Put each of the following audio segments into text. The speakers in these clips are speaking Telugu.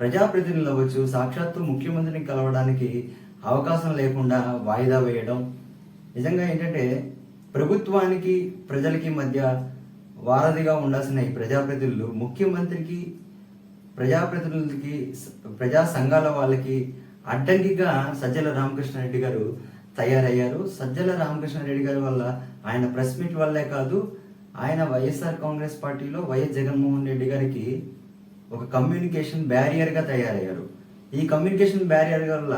ప్రజాప్రతినిధులు అవ్వచ్చు సాక్షాత్తు ముఖ్యమంత్రిని కలవడానికి అవకాశం లేకుండా వాయిదా వేయడం. నిజంగా ఏంటంటే ప్రభుత్వానికి ప్రజలకి మధ్య వారధిగా ఉండాల్సిన ఈ ప్రజాప్రతినిధులు ముఖ్యమంత్రికి ప్రజాప్రతినిధులకి ప్రజా సంఘాల వాళ్ళకి అడ్డంకిగా సజ్జల రామకృష్ణారెడ్డి గారు తయారయ్యారు. సజ్జల రామకృష్ణారెడ్డి గారి వల్ల ఆయన ప్రెస్ మీట్ వల్లే కాదు ఆయన వైఎస్ఆర్ కాంగ్రెస్ పార్టీలో వైఎస్ జగన్మోహన్ రెడ్డి గారికి ఒక కమ్యూనికేషన్ బ్యారియర్గా తయారయ్యారు. ఈ కమ్యూనికేషన్ బ్యారియర్ వల్ల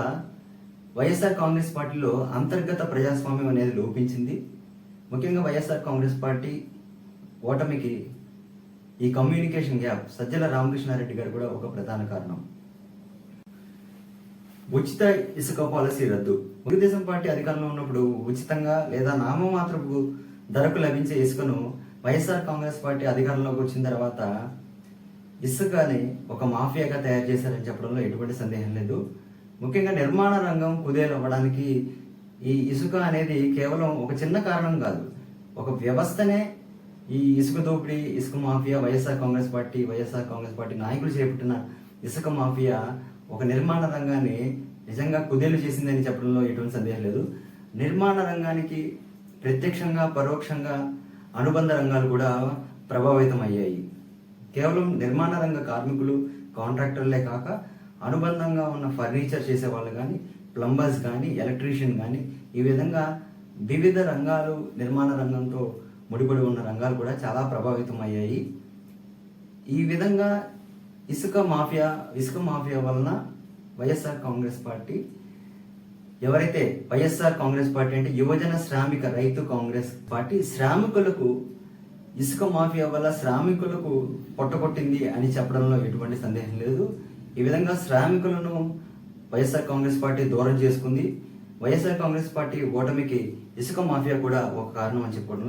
వైఎస్ఆర్ కాంగ్రెస్ పార్టీలో అంతర్గత ప్రజాస్వామ్యం అనేది లోపించింది. ముఖ్యంగా వైఎస్ఆర్ కాంగ్రెస్ పార్టీ ఓటమికి ఈ కమ్యూనికేషన్ గ్యాప్ సజ్జల రామకృష్ణారెడ్డి గారు కూడా ఒక ప్రధాన కారణం. ఉచిత ఇసుక పాలసీ రద్దు. తెలుగుదేశం పార్టీ అధికారంలో ఉన్నప్పుడు ఉచితంగా లేదా నామమాత్రపు ధరకు లభించే ఇసుకను వైఎస్ఆర్ కాంగ్రెస్ పార్టీ అధికారంలోకి వచ్చిన తర్వాత ఇసుకని ఒక మాఫియాగా తయారు చేశారని చెప్పడంలో ఎటువంటి సందేహం లేదు. ముఖ్యంగా నిర్మాణ రంగం కుదేలవ్వడానికి ఈ ఇసుక అనేది కేవలం ఒక చిన్న కారణం కాదు. ఒక వ్యవస్థనే ఈ ఇసుక దోపిడీ ఇసుక mafia YSR Congress party YSR Congress party నాయకులు చేపట్టిన ఇసుక మాఫియా ఒక నిర్మాణ రంగాన్ని నిజంగా కుదేలు చేసిందని చెప్పడంలో ఎటువంటి సందేహం లేదు. నిర్మాణ రంగానికి ప్రత్యక్షంగా పరోక్షంగా అనుబంధ రంగాలు కూడా ప్రభావితం అయ్యాయి. కేవలం నిర్మాణ రంగ కార్మికులు కాంట్రాక్టర్లే కాక అనుబంధంగా ఉన్న ఫర్నిచర్ చేసే వాళ్ళు కానీ ప్లంబర్స్ కానీ ఎలక్ట్రీషియన్ కానీ ఈ విధంగా వివిధ రంగాలు నిర్మాణ రంగంతో ముడిపడి ఉన్న రంగాలు కూడా చాలా ప్రభావితం అయ్యాయి. ఈ విధంగా ఇసుక మాఫియా ఇసుక మాఫియా వలన వైఎస్ఆర్ కాంగ్రెస్ పార్టీ ఎవరైతే వైఎస్ఆర్ కాంగ్రెస్ పార్టీ అంటే యువజన శ్రామిక రైతు కాంగ్రెస్ పార్టీ శ్రామికులకు ఇసుక మాఫియా వల్ల శ్రామికులకు పొట్టగొట్టింది అని చెప్పడంలో ఎటువంటి సందేహం లేదు. ఈ విధంగా శ్రామికులను వైఎస్ఆర్ కాంగ్రెస్ పార్టీ దూరం చేసుకుంది. వైఎస్ఆర్ కాంగ్రెస్ పార్టీ ఓటమికి ఇసుక మాఫియా కూడా ఒక కారణం అని చెప్పుకోవడం